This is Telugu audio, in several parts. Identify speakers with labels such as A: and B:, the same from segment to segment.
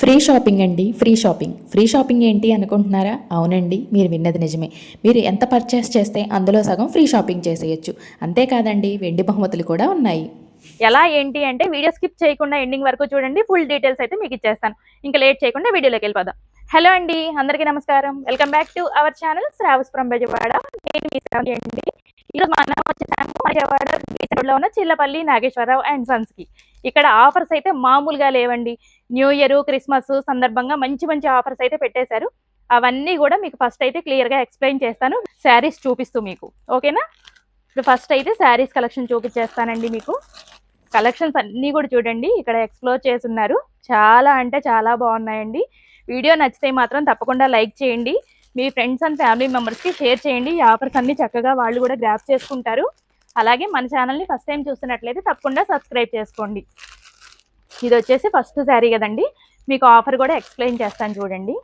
A: ఫ్రీ షాపింగ్ అండి ఫ్రీ షాపింగ్. ఫ్రీ షాపింగ్ ఏంటి అనుకుంటున్నారా? అవునండి మీరు విన్నది నిజమే. మీరు ఎంత పర్చేస్ చేస్తే అందులో సగం ఫ్రీ షాపింగ్ చేసేయచ్చు. అంతేకాదండి వెండి బహుమతులు కూడా ఉన్నాయి.
B: ఎలా ఏంటి అంటే వీడియో స్కిప్ చేయకుండా ఎండింగ్ వరకు చూడండి ఫుల్ డీటెయిల్స్ అయితే మీకు ఇచ్చేస్తాను. ఇంకా లేట్ చేయకుండా వీడియోలోకి వెళ్ళిపోదాం. హలో అండి అందరికీ నమస్కారం. Welcome back to our channel Shravas from Bezawada నేను మీ శ్రావణి అండి. ఈరోజు మనం వచ్చేసాము బెజవాడ ఉన్న చిల్లపల్లి నాగేశ్వరరావు అండ్ సన్స్కి. ఇక్కడ ఆఫర్స్ అయితే మామూలుగా లేవండి. న్యూ ఇయర్ క్రిస్మస్ సందర్భంగా మంచి మంచి ఆఫర్స్ అయితే పెట్టేశారు. అవన్నీ కూడా మీకు ఫస్ట్ అయితే క్లియర్గా ఎక్స్ప్లెయిన్ చేస్తాను. శారీస్ చూపిస్తూ మీకు. ఓకేనా? ఇప్పుడు ఫస్ట్ అయితే శారీస్ కలెక్షన్ చూపించేస్తానండి మీకు. కలెక్షన్స్ అన్నీ కూడా చూడండి. ఇక్కడ ఎక్స్ప్లోర్ చేస్తున్నారు. చాలా అంటే చాలా బాగున్నాయండి. వీడియో నచ్చితే మాత్రం తప్పకుండా లైక్ చేయండి. మీ ఫ్రెండ్స్ అండ్ ఫ్యామిలీ మెంబర్స్కి షేర్ చేయండి. ఈ ఆఫర్స్ అన్ని చక్కగా వాళ్ళు కూడా గ్రాప్ చేసుకుంటారు. అలాగే మన ఛానల్ని ఫస్ట్ టైం చూస్తున్నట్లయితే తప్పకుండా సబ్స్క్రైబ్ చేసుకోండి. ఇది వచ్చేసి ఫస్ట్ శారీ కదండి. మీకు ఆఫర్ కూడా ఎక్స్ప్లెయిన్ చేస్తాను చూడండి.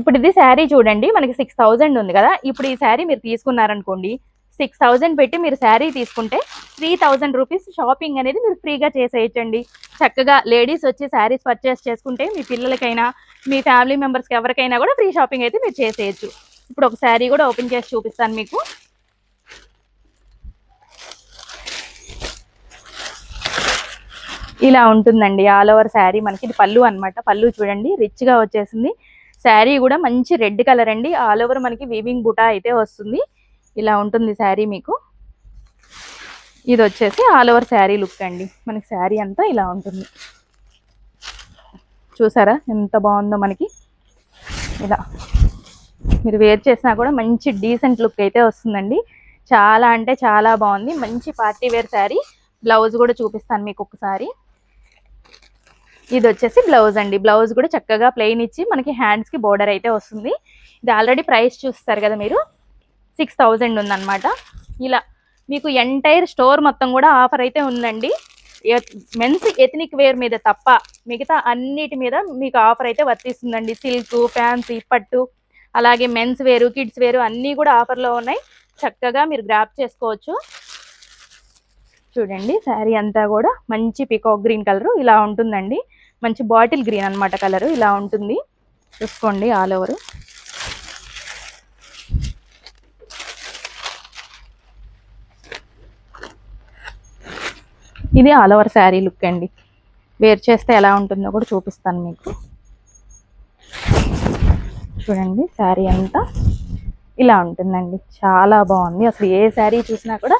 B: ఇప్పుడు ఇది శారీ చూడండి. మనకి సిక్స్ థౌజండ్ ఉంది కదా. ఇప్పుడు ఈ శారీ మీరు తీసుకున్నారనుకోండి సిక్స్ థౌజండ్ పెట్టి మీరు శారీ తీసుకుంటే త్రీ థౌజండ్ రూపీస్ షాపింగ్ అనేది మీరు ఫ్రీగా చేసేయచ్చండి. చక్కగా లేడీస్ వచ్చి శారీస్ పర్చేస్ చేసుకుంటే మీ పిల్లలకైనా మీ ఫ్యామిలీ మెంబర్స్కి ఎవరికైనా కూడా ఫ్రీ షాపింగ్ అయితే మీరు చేసేయచ్చు. ఇప్పుడు ఒక శారీ కూడా ఓపెన్ చేసి చూపిస్తాను మీకు. ఇలా ఉంటుందండి. ఆల్ ఓవర్ శారీ మనకి ఇది పళ్ళు అన్నమాట. పళ్ళు చూడండి రిచ్గా వచ్చేసింది. శారీ కూడా మంచి రెడ్ కలర్ అండి. ఆల్ ఓవర్ మనకి వీవింగ్ బుటా అయితే వస్తుంది. ఇలా ఉంటుంది శారీ మీకు. ఇది వచ్చేసి ఆల్ ఓవర్ శారీ లుక్ అండి. మనకి శారీ అంతా ఇలా ఉంటుంది. చూసారా? ఎంత బాగుందో మనకి. ఇలా. మీరు వేర్ చేసినా కూడా మంచి డీసెంట్ లుక్ అయితే వస్తుందండి. చాలా అంటే చాలా బాగుంది. మంచి పార్టీ వేర్ శారీ. బ్లౌజ్ కూడా చూపిస్తాను మీకు ఒకసారి. ఇది వచ్చేసి బ్లౌజ్ అండి. బ్లౌజ్ కూడా చక్కగా ప్లెయిన్ ఇచ్చి మనకి హ్యాండ్స్కి బోర్డర్ అయితే వస్తుంది. ఇది ఆల్రెడీ ప్రైస్ చూస్తారు కదా మీరు. సిక్స్ థౌజండ్ ఉందన్నమాట. ఇలా మీకు ఎంటైర్ స్టోర్ మొత్తం కూడా ఆఫర్ అయితే ఉందండి. మెన్స్ ఎథనిక్ వేర్ మీద తప్ప మిగతా అన్నిటి మీద మీకు ఆఫర్ అయితే వర్తిస్తుందండి. సిల్క్ ఫ్యాన్సీ పట్టు అలాగే మెన్స్ వేరు కిడ్స్ వేరు అన్నీ కూడా ఆఫర్లో ఉన్నాయి. చక్కగా మీరు గ్రాప్ చేసుకోవచ్చు. చూడండి శారీ అంతా కూడా మంచి పికాక్ గ్రీన్ కలరు ఇలా ఉంటుందండి. మంచి బాటిల్ గ్రీన్ అన్నమాట కలరు ఇలా ఉంటుంది. చూసుకోండి ఆల్ ఓవర్. ఇది ఆల్ ఓవర్ శారీ లుక్ అండి. వేర్ చేస్తే ఎలా ఉంటుందో కూడా చూపిస్తాను మీకు. చూడండి శారీ అంతా ఇలా ఉంటుందండి. చాలా బాగుంది. అసలు ఏ శారీ చూసినా కూడా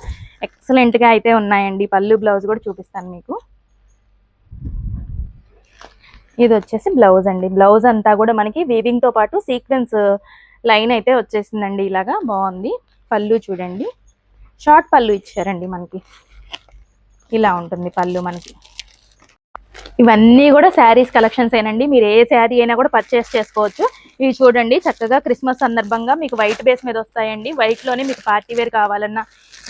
B: ఎక్సలెంట్గా అయితే ఉన్నాయండి. పళ్ళు బ్లౌజ్ కూడా చూపిస్తాను మీకు. ఇది వచ్చేసి బ్లౌజ్ అండి. బ్లౌజ్ అంతా కూడా మనకి వీవింగ్తో పాటు సీక్వెన్స్ లైన్ అయితే వచ్చేసిందండి. ఇలాగా బాగుంది. పళ్ళు చూడండి. షార్ట్ పళ్ళు ఇచ్చారండి మనకి. ఇలా ఉంటుంది పళ్ళు మనకి. ఇవన్నీ కూడా శారీస్ కలెక్షన్స్ ఏనండి. మీరు ఏ శారీ అయినా కూడా పర్చేస్ చేసుకోవచ్చు. ఇవి చూడండి చక్కగా క్రిస్మస్ సందర్భంగా మీకు వైట్ బేస్ మీద వస్తాయండి. వైట్లోనే మీకు పార్టీ వేర్ కావాలన్నా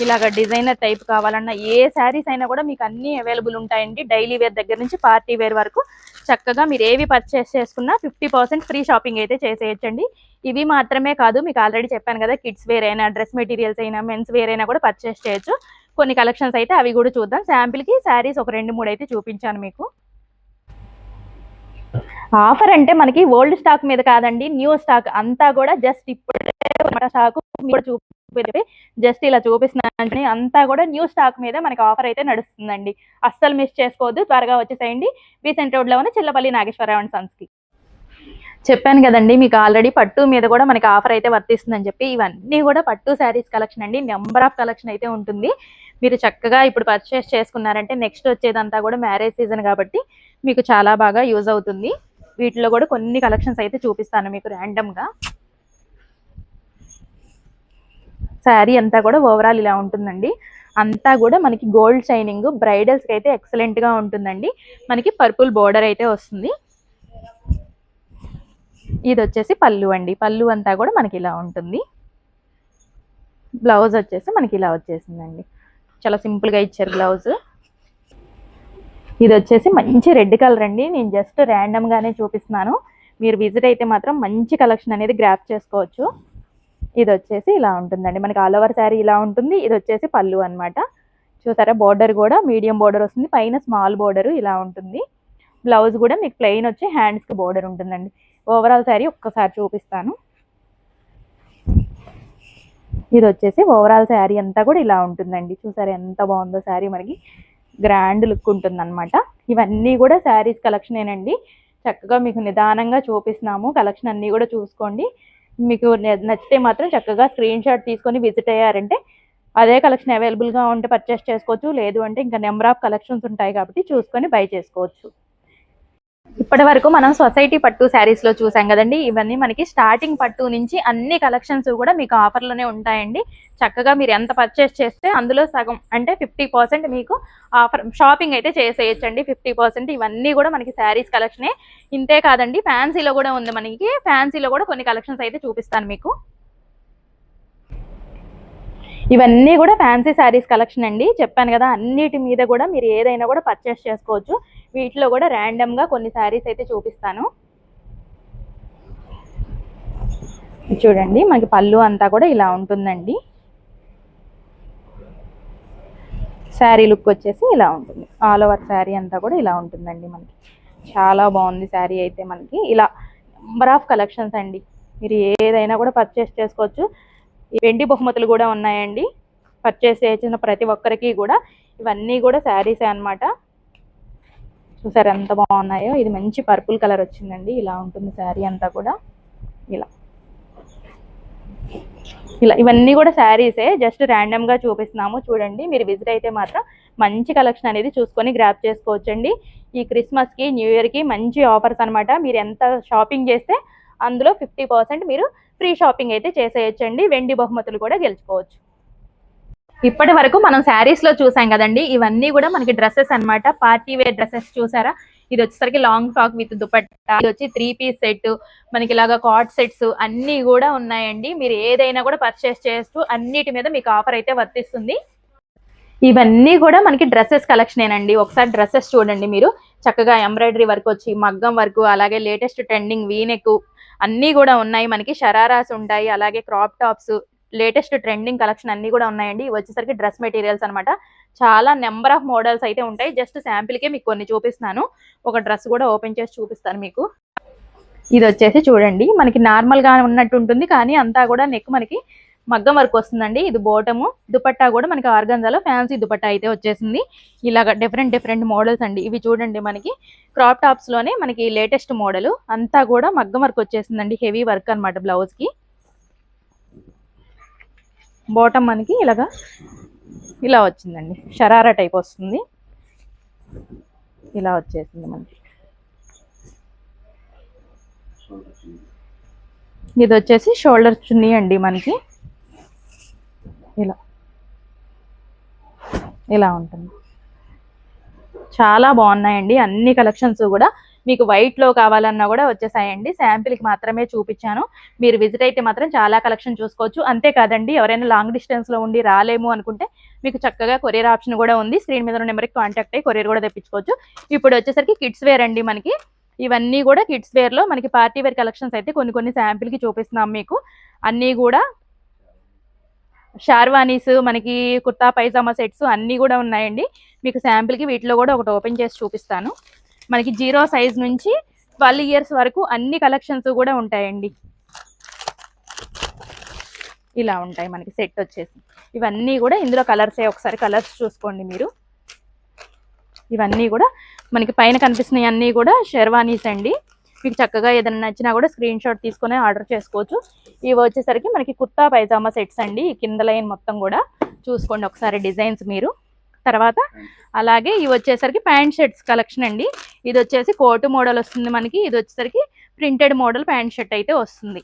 B: ఇలాగ డిజైనర్ టైప్ కావాలన్నా ఏ శారీస్ అయినా కూడా మీకు అన్ని అవైలబుల్ ఉంటాయండి. డైలీ వేర్ దగ్గర నుంచి పార్టీ వేర్ వరకు. చక్కగా మీరు ఏవి పర్చేస్ చేసుకున్నా ఫిఫ్టీ పర్సెంట్ ఫ్రీ షాపింగ్ అయితే చేసేయచ్చండి. ఇవి మాత్రమే కాదు మీకు ఆల్రెడీ చెప్పాను కదా కిడ్స్ వేర్ అయినా డ్రెస్ మెటీరియల్స్ అయినా మెన్స్ వేర్ అయినా కూడా పర్చేస్ చేయొచ్చు. కొన్ని కలెక్షన్స్ అయితే అవి కూడా చూద్దాం. శాంపిల్కి శారీస్ ఒక రెండు మూడు అయితే చూపించాను మీకు. ఆఫర్ అంటే మనకి ఓల్డ్ స్టాక్ మీద కాదండి న్యూ స్టాక్ అంతా కూడా జస్ట్ ఇప్పుడే స్టాక్ కూడా చూపి జస్ట్ ఇలా చూపిస్తున్నాను అంతా కూడా న్యూ స్టాక్ మీద మనకి ఆఫర్ అయితే నడుస్తుందండి. అస్సలు మిస్ చేసుకోవద్దు. త్వరగా వచ్చేసేయండి. బీసెంట్ రోడ్లో ఉన్న చిల్లపల్లి నాగేశ్వరరావు అండ్ సన్స్కి. చెప్పాను కదండి మీకు ఆల్రెడీ పట్టు మీద కూడా మనకి ఆఫర్ అయితే వర్తిస్తుందని చెప్పి ఇవన్నీ కూడా పట్టు శారీస్ కలెక్షన్ అండి. నెంబర్ ఆఫ్ కలెక్షన్ అయితే ఉంటుంది. మీరు చక్కగా ఇప్పుడు పర్చేస్ చేసుకున్నారంటే నెక్స్ట్ వచ్చేదంతా కూడా మ్యారేజ్ సీజన్ కాబట్టి మీకు చాలా బాగా యూజ్ అవుతుంది. వీటిలో కూడా కొన్ని కలెక్షన్స్ అయితే చూపిస్తాను మీకు ర్యాండమ్గా శారీ అంతా కూడా ఓవరాల్ ఇలా ఉంటుందండి. అంతా కూడా మనకి గోల్డ్ షైనింగ్ బ్రైడల్స్కి అయితే ఎక్సలెంట్గా ఉంటుందండి. మనకి పర్పుల్ బోర్డర్ అయితే వస్తుంది. ఇది వచ్చేసి పళ్ళు అండి. పళ్ళు అంతా కూడా మనకి ఇలా ఉంటుంది. బ్లౌజ్ వచ్చేసి మనకి ఇలా వచ్చేసిందండి. చాలా సింపుల్గా ఇచ్చారు బ్లౌజ్. ఇది వచ్చేసి మంచి రెడ్ కలర్ అండి. నేను జస్ట్ ర్యాండమ్గానే చూపిస్తున్నాను. మీరు విజిట్ అయితే మాత్రం మంచి కలెక్షన్ అనేది గ్రాప్ చేసుకోవచ్చు. ఇది వచ్చేసి ఇలా ఉంటుందండి. మనకి ఆల్ ఓవర్ శారీ ఇలా ఉంటుంది. ఇది వచ్చేసి పళ్ళు అన్నమాట. చూసారా? బోర్డర్ కూడా మీడియం బోర్డర్ వస్తుంది. పైన స్మాల్ బోర్డర్ ఇలా ఉంటుంది. బ్లౌజ్ కూడా మీకు ప్లెయిన్ వచ్చి హ్యాండ్స్కి బోర్డర్ ఉంటుందండి. ఓవరాల్ శారీ ఒక్కసారి చూపిస్తాను. ఇది వచ్చేసి ఓవరాల్ శారీ అంతా కూడా ఇలా ఉంటుందండి. చూసారు ఎంత బాగుందో శారీ మనకి. గ్రాండ్ లుక్ ఉంటుందన్నమాట. ఇవన్నీ కూడా శారీస్ కలెక్షనేనండి చక్కగా మీకు నిదానంగా చూపిస్తున్నాము. కలెక్షన్ అన్నీ కూడా చూసుకోండి. మీకు నచ్చితే మాత్రం చక్కగా స్క్రీన్ షాట్ తీసుకొని విజిట్ అయ్యారంటే అదే కలెక్షన్ అవైలబుల్గా ఉంటే పర్చేస్ చేసుకోవచ్చు. లేదు అంటే ఇంకా నెంబర్ ఆఫ్ కలెక్షన్స్ ఉంటాయి కాబట్టి చూసుకొని బై చేసుకోవచ్చు. ఇప్పటి వరకు మనం సొసైటీ పట్టు శారీస్లో చూసాం కదండి. ఇవన్నీ మనకి స్టార్టింగ్ పట్టు నుంచి అన్ని కలెక్షన్స్ కూడా మీకు ఆఫర్లోనే ఉంటాయండి. చక్కగా మీరు ఎంత పర్చేస్ చేస్తే అందులో సగం అంటే ఫిఫ్టీ పర్సెంట్ మీకు ఆఫర్ షాపింగ్ అయితే చేసేయచ్చండి. ఫిఫ్టీ పర్సెంట్ ఇవన్నీ కూడా మనకి శారీస్ కలెక్షనే. ఇంతే కాదండి ఫ్యాన్సీలో కూడా ఉంది మనకి. ఫ్యాన్సీలో కూడా కొన్ని కలెక్షన్స్ అయితే చూపిస్తాను మీకు. ఇవన్నీ కూడా ఫ్యాన్సీ శారీస్ కలెక్షన్ అండి. చెప్పాను కదా అన్నిటి మీద కూడా మీరు ఏదైనా కూడా పర్చేస్ చేసుకోవచ్చు. వీటిలో కూడా ర్యాండమ్గా కొన్ని శారీస్ అయితే చూపిస్తాను. చూడండి మనకి పళ్ళు అంతా కూడా ఇలా ఉంటుందండి. శారీ లుక్ వచ్చేసి ఇలా ఉంటుంది. ఆల్ ఓవర్ శారీ అంతా కూడా ఇలా ఉంటుందండి మనకి. చాలా బాగుంది శారీ అయితే మనకి. ఇలా నెంబర్ ఆఫ్ కలెక్షన్స్ అండి. మీరు ఏదైనా కూడా పర్చేస్ చేసుకోవచ్చు. వెండి బహుమతులు కూడా ఉన్నాయండి. పర్చేస్ చేసిన ప్రతి ఒక్కరికి కూడా ఇవన్నీ కూడా శారీసే అన్నమాట. చూసారు ఎంత బాగున్నాయో? ఇది మంచి పర్పుల్ కలర్ వచ్చిందండి. ఇలా ఉంటుంది శారీ అంతా కూడా. ఇలా. ఇలా. ఇవన్నీ కూడా శారీసే జస్ట్ ర్యాండమ్గా చూపిస్తున్నాము. చూడండి మీరు విజిట్ అయితే మాత్రం మంచి కలెక్షన్ అనేది చూసుకొని గ్రాప్ చేసుకోవచ్చండి. ఈ క్రిస్మస్కి న్యూ ఇయర్కి మంచి ఆఫర్స్ అన్నమాట. మీరు ఎంత షాపింగ్ చేస్తే అందులో ఫిఫ్టీ పర్సెంట్ మీరు ఫ్రీ షాపింగ్ అయితే చేసేయచ్చండి. వెండి బహుమతులు కూడా గెలుచుకోవచ్చు. ఇప్పటి వరకు మనం శారీస్లో చూసాం కదండి ఇవన్నీ కూడా మనకి డ్రెస్సెస్ అన్నమాట. పార్టీ వేర్ డ్రెస్సెస్ చూసారా? ఇది వచ్చేసరికి లాంగ్ ఫ్రాక్ విత్ దుపట్టా ఇది వచ్చి త్రీ పీస్ సెట్ మనకి ఇలాగా కాట్ సెట్స్ అన్ని కూడా ఉన్నాయండి. మీరు ఏదైనా కూడా పర్చేస్ చేస్తూ అన్నిటి మీద మీకు ఆఫర్ అయితే వర్తిస్తుంది. ఇవన్నీ కూడా మనకి డ్రెస్సెస్ కలెక్షనేనండి ఒకసారి డ్రెస్సెస్ చూడండి మీరు. చక్కగా ఎంబ్రాయిడరీ వర్క్ వచ్చి మగ్గం వర్క్ అలాగే లేటెస్ట్ ట్రెండింగ్ వీనెక్ అన్నీ కూడా ఉన్నాయి. మనకి షరారాస్ ఉంటాయి అలాగే crop tops latest trending collection అన్ని కూడా ఉన్నాయండి. ఇవి వచ్చేసరికి డ్రెస్ మెటీరియల్స్ అన్నమాట. చాలా నెంబర్ ఆఫ్ మోడల్స్ అయితే ఉంటాయి. జస్ట్ శాంపిల్కే మీకు కొన్ని చూపిస్తాను ఒక డ్రెస్ కూడా ఓపెన్ చేసి చూపిస్తాను మీకు. ఇది వచ్చేసి చూడండి. మనకి నార్మల్గా ఉన్నట్టు ఉంటుంది. కానీ అంతా కూడా నెక్ మనకి మగ్గం వర్క్ వస్తుందండి. ఇది బోటము దుపట్టా కూడా మనకి ఆర్గంజాలో ఫ్యాన్సీ దుపట్టా అయితే వచ్చేసింది. ఇలాగ డిఫరెంట్ డిఫరెంట్ మోడల్స్ అండి. ఇవి చూడండి మనకి. క్రాప్ టాప్స్లోనే మనకి లేటెస్ట్ మోడల్ అంతా కూడా మగ్గం వర్క్ వచ్చేసిందండి. హెవీ వర్క్ అనమాట బ్లౌజ్కి. బాటమ్ మనకి ఇలాగా ఇలా వచ్చిందండి. షరారా టైప్ వస్తుంది. ఇలా వచ్చేసింది మనకి. ఇది వచ్చేసి షోల్డర్ చున్నీ అండి మనకి. ఇలా. ఇలా ఉంటుంది. చాలా బాగున్నాయండి. అన్ని కలెక్షన్స్ కూడా మీకు వైట్లో కావాలన్నా కూడా వచ్చేసాయండి. శాంపిల్కి మాత్రమే చూపించాను. మీరు విజిట్ అయితే మాత్రం చాలా కలెక్షన్ చూసుకోవచ్చు. అంతేకాదండి ఎవరైనా లాంగ్ డిస్టెన్స్లో ఉండి రాలేము అనుకుంటే మీకు చక్కగా కొరియర్ ఆప్షన్ కూడా ఉంది. స్క్రీన్ మీద ఉన్న నెంబర్కి కాంటాక్ట్ అయ్యి కొరియర్ కూడా తెప్పించుకోవచ్చు. ఇప్పుడు వచ్చేసరికి కిడ్స్ వేర్ అండి మనకి. ఇవన్నీ కూడా కిడ్స్ వేర్లో మనకి పార్టీ వేర్ కలెక్షన్స్ అయితే కొన్ని కొన్ని శాంపిల్కి చూపిస్తున్నాం మీకు. అన్నీ కూడా షార్వానీస్ మనకి కుర్తా పైజామా సెట్స్ అన్నీ కూడా ఉన్నాయండి. మీకు శాంపిల్కి వీటిలో కూడా ఒకటి ఓపెన్ చేసి చూపిస్తాను. మనకి జీరో సైజ్ నుంచి ట్వెల్వ్ ఇయర్స్ వరకు అన్ని కలెక్షన్స్ కూడా ఉంటాయండి. ఇలా ఉంటాయి మనకి సెట్ వచ్చేసి. ఇవన్నీ కూడా ఇందులో కలర్సే ఒకసారి కలర్స్ చూసుకోండి మీరు. ఇవన్నీ కూడా మనకి పైన కనిపిస్తున్నాయి అన్నీ కూడా షెర్వానీస్ అండి. మీకు చక్కగా ఏదైనా నచ్చినా కూడా స్క్రీన్ షాట్ తీసుకొని ఆర్డర్ చేసుకోవచ్చు. ఇవి వచ్చేసరికి మనకి కుర్తా పైజామా సెట్స్ అండి. కింద లైన్ మొత్తం కూడా చూసుకోండి ఒకసారి డిజైన్స్ మీరు. తర్వాత అలాగే ఇవి వచ్చేసరికి ప్యాంట్ షర్ట్స్ కలెక్షన్ అండి. ఇది వచ్చేసి కోటు మోడల్ వస్తుంది మనకి. ఇది వచ్చేసరికి ప్రింటెడ్ మోడల్ ప్యాంట్ షర్ట్ అయితే వస్తుంది.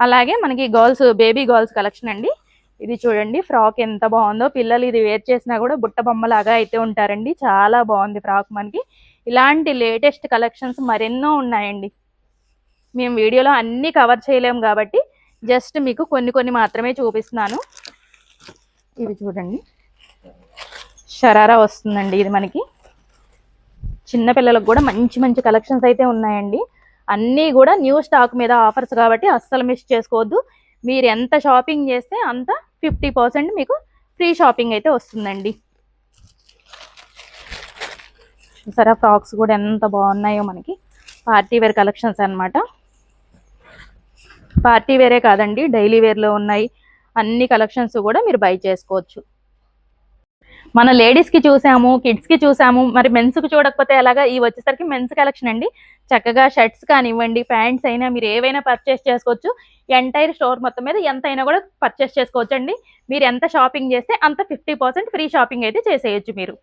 B: అలాగే మనకి గర్ల్స్ బేబీ గర్ల్స్ కలెక్షన్ అండి. ఇది చూడండి ఫ్రాక్ ఎంత బాగుందో. పిల్లలు ఇది వేర్ చేసినా కూడా బుట్ట బొమ్మలాగా అయితే ఉంటారండి. చాలా బాగుంది ఫ్రాక్ మనకి. ఇలాంటి లేటెస్ట్ కలెక్షన్స్ మరెన్నో ఉన్నాయండి. మేము వీడియోలో అన్నీ కవర్ చేయలేము కాబట్టి జస్ట్ మీకు కొన్ని కొన్ని మాత్రమే చూపిస్తున్నాను. ఇవి చూడండి. షరారా వస్తుందండి ఇది మనకి. చిన్న పిల్లలకు కూడా మంచి మంచి కలెక్షన్స్ అయితే ఉన్నాయండి. అన్నీ కూడా న్యూ స్టాక్ మీద ఆఫర్స్ కాబట్టి అస్సలు మిస్ చేసుకోవద్దు. మీరు ఎంత షాపింగ్ చేస్తే అంత ఫిఫ్టీ పర్సెంట్ మీకు ఫ్రీ షాపింగ్ అయితే వస్తుందండి. చూసారా ఫ్రాక్స్ కూడా ఎంత బాగున్నాయో మనకి. పార్టీ వేర్ కలెక్షన్స్ అన్నమాట. పార్టీ వేరే కాదండి డైలీ వేర్లో ఉన్నాయి. అన్ని కలెక్షన్స్ కూడా మీరు బై చేసుకోవచ్చు. మన లేడీస్కి చూసాము కిడ్స్కి చూసాము మరి మెన్స్కి చూడకపోతే ఎలాగా? ఈ వచ్చేసరికి మెన్స్ కలెక్షన్ అండి. చక్కగా షర్ట్స్ కానివ్వండి ప్యాంట్స్ అయినా మీరు ఏవైనా పర్చేస్ చేసుకోవచ్చు. ఎంటైర్ స్టోర్ మొత్తం మీద ఎంత అయినా కూడా పర్చేస్ చేసుకోవచ్చు అండి మీరు ఎంత షాపింగ్ చేస్తే అంత ఫిఫ్టీ పర్సెంట్ ఫ్రీ షాపింగ్ అయితే చేసేయచ్చు మీరు.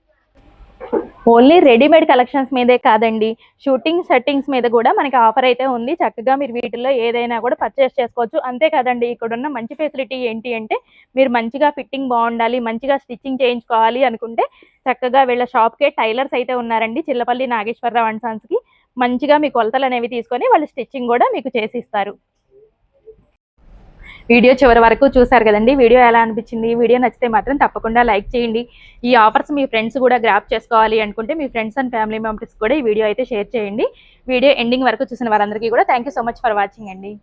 B: ఓన్లీ రెడీమేడ్ కలెక్షన్స్ మీదే కాదండి. షూటింగ్ సెట్టింగ్స్ మీద కూడా మనకి ఆఫర్ అయితే ఉంది. చక్కగా మీరు వీటిల్లో ఏదైనా కూడా పర్చేస్ చేసుకోవచ్చు. అంతే కాదండి ఇక్కడ ఉన్న మంచి ఫెసిలిటీ ఏంటి అంటే మీరు మంచిగా ఫిట్టింగ్ బాగుండాలి మంచిగా స్టిచ్చింగ్ చేయించుకోవాలి అనుకుంటే చక్కగా వీళ్ళ షాప్కే టైలర్స్ అయితే ఉన్నారండి. చిల్లపల్లి నాగేశ్వరరావు అండ్ సన్స్కి మంచిగా మీ కొలతలు అనేవి తీసుకొని వాళ్ళు స్టిచ్చింగ్ కూడా మీకు చేసి ఇస్తారు. వీడియో చివరి వరకు చూసారు కదండి. వీడియో ఎలా అనిపించింది? వీడియో నచ్చితే మాత్రం తప్పకుండా లైక్ చేయండి. ఈ ఆఫర్స్ మీ ఫ్రెండ్స్ కూడా గ్రాప్ చేసుకోవాలి అనుకుంటే మీ ఫ్రెండ్స్ అండ్ ఫ్యామిలీ మెంబర్స్ కూడా ఈ వీడియో అయితే షేర్ చేయండి. వీడియో ఎండింగ్ వరకు చూసిన వారందరికీ కూడా thank so much for watching అండి.